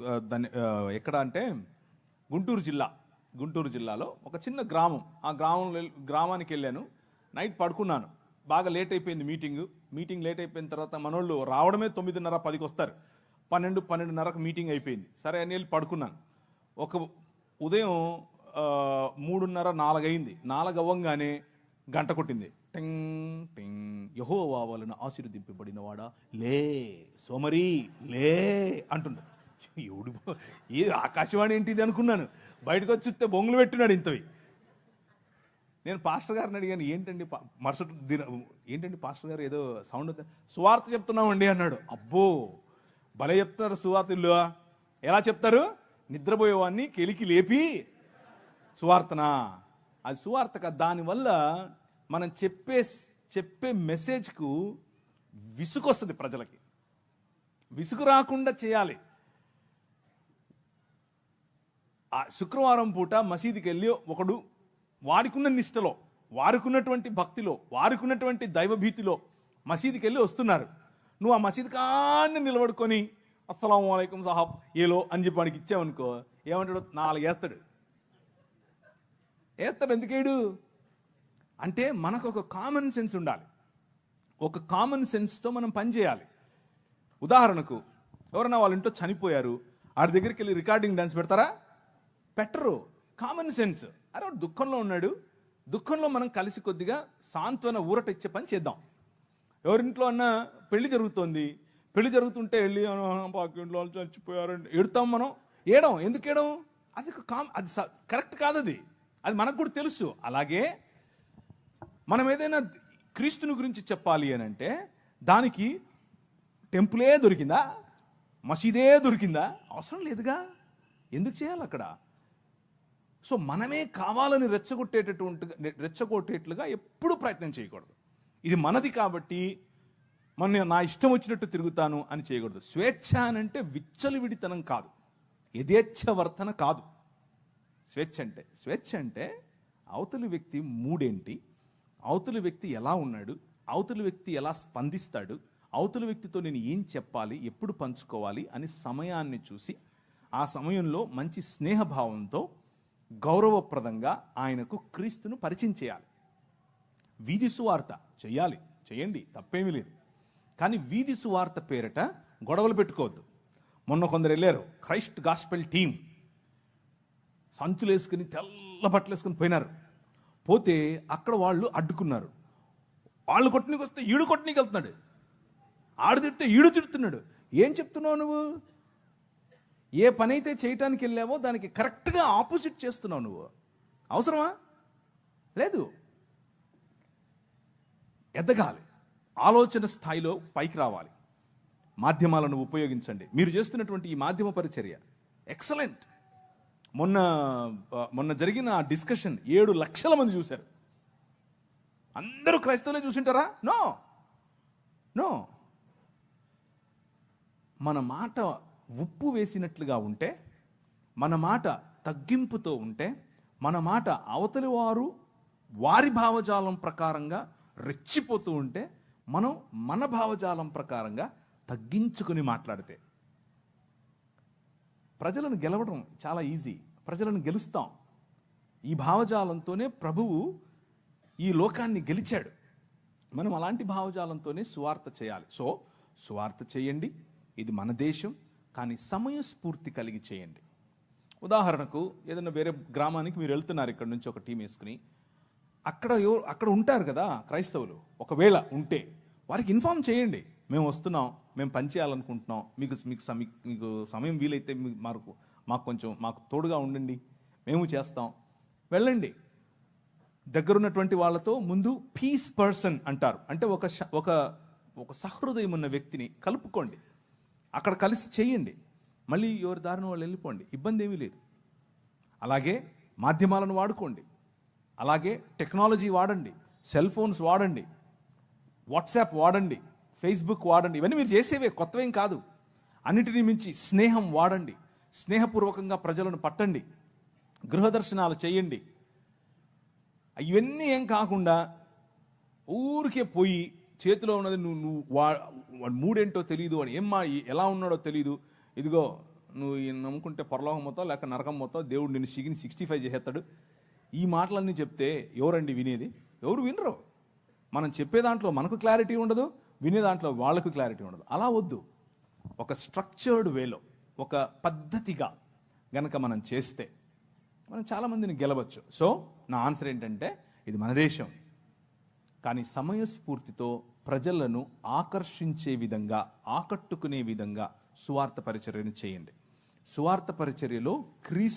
దాన్ని ఎక్కడ అంటే గుంటూరు జిల్లా గుంటూరు జిల్లాలో ఒక చిన్న గ్రామం. ఆ గ్రామం గ్రామానికి వెళ్ళాను. నైట్ పడుకున్నాను. బాగా లేట్ అయిపోయింది మీటింగ్. మీటింగ్ లేట్ అయిపోయిన తర్వాత మనోళ్ళు రావడమే తొమ్మిదిన్నర పదికి వస్తారు. పన్నెండు పన్నెండున్నరకు మీటింగ్ అయిపోయింది. సరే అని వెళ్ళి పడుకున్నాను. ఒక ఉదయం మూడున్నర నాలుగైంది నాలుగు అవ్వంగానే గంట కొట్టింది. టింగ్ టింగ్. యహోవా వలన ఆశీర్వదింపబడినవాడా? లే సోమరి లే అంటున్నాడు ఎవడు ఏ ఆకాశవాణి ఏంటిది అనుకున్నాను. బయటకు వచ్చి చూస్తే బొంగులు పెట్టున్నాడు ఇంతవి. నేను పాస్టర్ గారిని అడిగాను ఏంటండి మరుసటి దిన ఏంటండి పాస్టర్ గారు ఏదో సౌండ్ సువార్త చెప్తున్నామండి అన్నాడు. అబ్బో భలే చెప్తున్నారు సువార్త ఎలా చెప్తారు? నిద్రపోయేవాడిని కెలికి లేపి సువార్తనా? అది సువార్తక దానివల్ల మనం చెప్పే చెప్పే మెసేజ్కు విసుగొస్తుంది ప్రజలకి. విసుగు రాకుండా చేయాలి. ఆ శుక్రవారం పూట మసీదుకి వెళ్ళి ఒకడు వారికున్న నిష్టలో వారికున్నటువంటి భక్తిలో వారికున్నటువంటి దైవభీతిలో మసీదుకి వెళ్ళి వస్తున్నారు. నువ్వు ఆ మసీదు కాన్ని నిలబడుకొని అస్సలం అయికం సాహాబ్ ఏలో అని చెప్పి వాడికి ఇచ్చావనుకో ఏమంటాడు? నాలుగు వేస్తాడు వేస్తాడు ఎందుకేడు? అంటే మనకు ఒక కామన్ సెన్స్ ఉండాలి. ఒక కామన్ సెన్స్తో మనం పనిచేయాలి ఉదాహరణకు ఎవరైనా వాళ్ళ ఇంట్లో చనిపోయారు ఆడి దగ్గరికి వెళ్ళి రికార్డింగ్ డాన్స్ పెడతారా? పెట్టరు. కామన్ సెన్స్ అరే దుఃఖంలో ఉన్నాడు. దుఃఖంలో మనం కలిసి కొద్దిగా సాంత్వన ఊరట ఇచ్చే పని చేద్దాం. ఎవరింట్లో అన్నా పెళ్ళి జరుగుతోంది. పెళ్ళి జరుగుతుంటే వెళ్ళి పాకింట్లో వాళ్ళు చచ్చిపోయారండి ఎడతాం మనం. ఏడం. ఎందుకు ఏడం? అది కామ్ అది కరెక్ట్ కాదు అది. అది మనకు కూడా తెలుసు. అలాగే మనం ఏదైనా క్రీస్తుని గురించి చెప్పాలి అని అంటే దానికి టెంపులే దొరికిందా? మసీదే దొరికిందా? అవసరం లేదుగా. ఎందుకు చేయాలి అక్కడ? సో మనమే కావాలని రెచ్చగొట్టేటటువంటి రెచ్చగొట్టేట్లుగా ఎప్పుడూ ప్రయత్నం చేయకూడదు. ఇది మనది కాబట్టి మన నా ఇష్టం వచ్చినట్టు తిరుగుతాను అని చేయకూడదు. స్వేచ్ఛ అని అంటే విచ్చలవిడితనం కాదు. యథేచ్ఛ వర్తన కాదు. స్వేచ్ఛ అంటే స్వేచ్ఛ అంటే అవతలి వ్యక్తి మూడేంటి? అవతలి వ్యక్తి ఎలా ఉన్నాడు? అవతలి వ్యక్తి ఎలా స్పందిస్తాడు? అవతలి వ్యక్తితో నేను ఏం చెప్పాలి? ఎప్పుడు పంచుకోవాలి? అని సమయాన్ని చూసి ఆ సమయంలో మంచి స్నేహభావంతో గౌరవప్రదంగా ఆయనకు క్రీస్తును పరిచయం చేయాలి. వీధి సువార్త చేయాలి. చేయండి. తప్పేమీ లేదు. కానీ వీధి సువార్త పేరిట గొడవలు పెట్టుకోవద్దు. మొన్న కొందరు వెళ్ళారు. క్రైస్ట్ గాస్పెల్ టీం సంచులు వేసుకుని తెల్ల బట్టలు వేసుకుని పోయినారు. పోతే అక్కడ వాళ్ళు అడ్డుకున్నారు. వాళ్ళు కొట్టనికి వస్తే ఈడు కొట్టనికి వెళ్తున్నాడు ఆడు తిడితే ఈడు తిడుతున్నాడు. ఏం చెప్తున్నావు నువ్వు? ఏ పని అయితే చేయటానికి వెళ్ళావో దానికి కరెక్ట్గా ఆపోజిట్ చేస్తున్నావు నువ్వు. అవసరమా? లేదు. ఎదగాలి. ఆలోచన స్థాయిలో పైకి రావాలి. మాధ్యమాలను ఉపయోగించండి. మీరు చేస్తున్నటువంటి ఈ మాధ్యమ పరిచర్య ఎక్సలెంట్. మొన్న మొన్న జరిగిన ఆ డిస్కషన్ ఏడు లక్షల మంది చూశారు. అందరూ క్రైస్తవులే చూసింటారా? నో. నో. మన మాట ఉప్పు వేసినట్లుగా ఉంటే మన మాట తగ్గింపుతో ఉంటే మన మాట అవతలి వారు వారి భావజాలం ప్రకారంగా రెచ్చిపోతూ ఉంటే మనం మన భావజాలం ప్రకారంగా తగ్గించుకుని మాట్లాడితే. ప్రజలను గెలవడం చాలా ఈజీ. ప్రజలను గెలుస్తాం. ఈ భావజాలంతోనే ప్రభువు ఈ లోకాన్ని గెలిచాడు. మనం అలాంటి భావజాలంతోనే సువార్త చేయాలి. సో సువార్త చేయండి. ఇది మన దేశం. కానీ సమయస్ఫూర్తి కలిగి చేయండి. ఉదాహరణకు ఏదైనా వేరే గ్రామానికి మీరు వెళ్తున్నారు ఇక్కడ నుంచి ఒక టీం వేసుకుని అక్కడ అక్కడ ఉంటారు కదా క్రైస్తవులు ఒకవేళ ఉంటే వారికి ఇన్ఫామ్ చేయండి. మేము వస్తున్నాం మేము పని చేయాలనుకుంటున్నాం మీకు మీకు సమీ మీకు సమయం వీలైతే మాకు మాకు కొంచెం మాకు తోడుగా ఉండండి మేము చేస్తాం. వెళ్ళండి. దగ్గరున్నటువంటి వాళ్ళతో ముందు పీస్ పర్సన్ అంటారు. అంటే ఒక ఒక ఒక సహృదయం ఉన్న వ్యక్తిని కలుపుకోండి. అక్కడ కలిసి చేయండి. మళ్ళీ ఎవరి దారిన వాళ్ళు వెళ్ళిపోండి. ఇబ్బంది ఏమీ లేదు. అలాగే మాధ్యమాలను వాడుకోండి. అలాగే టెక్నాలజీ వాడండి. సెల్ ఫోన్స్ వాడండి. వాట్సాప్ వాడండి. ఫేస్బుక్ వాడండి. ఇవన్నీ మీరు చేసేవే కొత్తవేం కాదు. అన్నిటినీ మించి స్నేహం వాడండి. స్నేహపూర్వకంగా ప్రజలను పట్టండి. గృహదర్శనాలు చేయండి. ఇవన్నీ ఏం కాకుండా ఊరికే పోయి చేతిలో ఉన్నది నువ్వు నువ్వు వా మూడేంటో తెలియదు వాడు ఏమ్మా ఎలా ఉన్నాడో తెలియదు ఇదిగో నువ్వు ఈయన నమ్ముకుంటే పొరలోకం పోతావు లేక నరకం పోతావు దేవుడు నిన్ను సిగిని సిక్స్టీ ఫైవ్ చేసేస్తాడు. ఈ మాటలన్నీ చెప్తే ఎవరండి వినేది? ఎవరు వినరు. మనం చెప్పే దాంట్లో మనకు క్లారిటీ ఉండదు వినే దాంట్లో వాళ్ళకు క్లారిటీ ఉండదు. అలా వద్దు. ఒక స్ట్రక్చర్డ్ వేలో ఒక పద్ధతిగా గనక మనం చేస్తే మనం చాలామందిని గెలవచ్చు. సో నా ఆన్సర్ ఏంటంటే ఇది మన దేశం. కానీ సమయస్ఫూర్తితో ప్రజలను ఆకర్షించే విధంగా ఆకట్టుకునే విధంగా సువార్త పరిచర్యను చేయండి. సువార్త పరిచర్యలో క్రీస్తు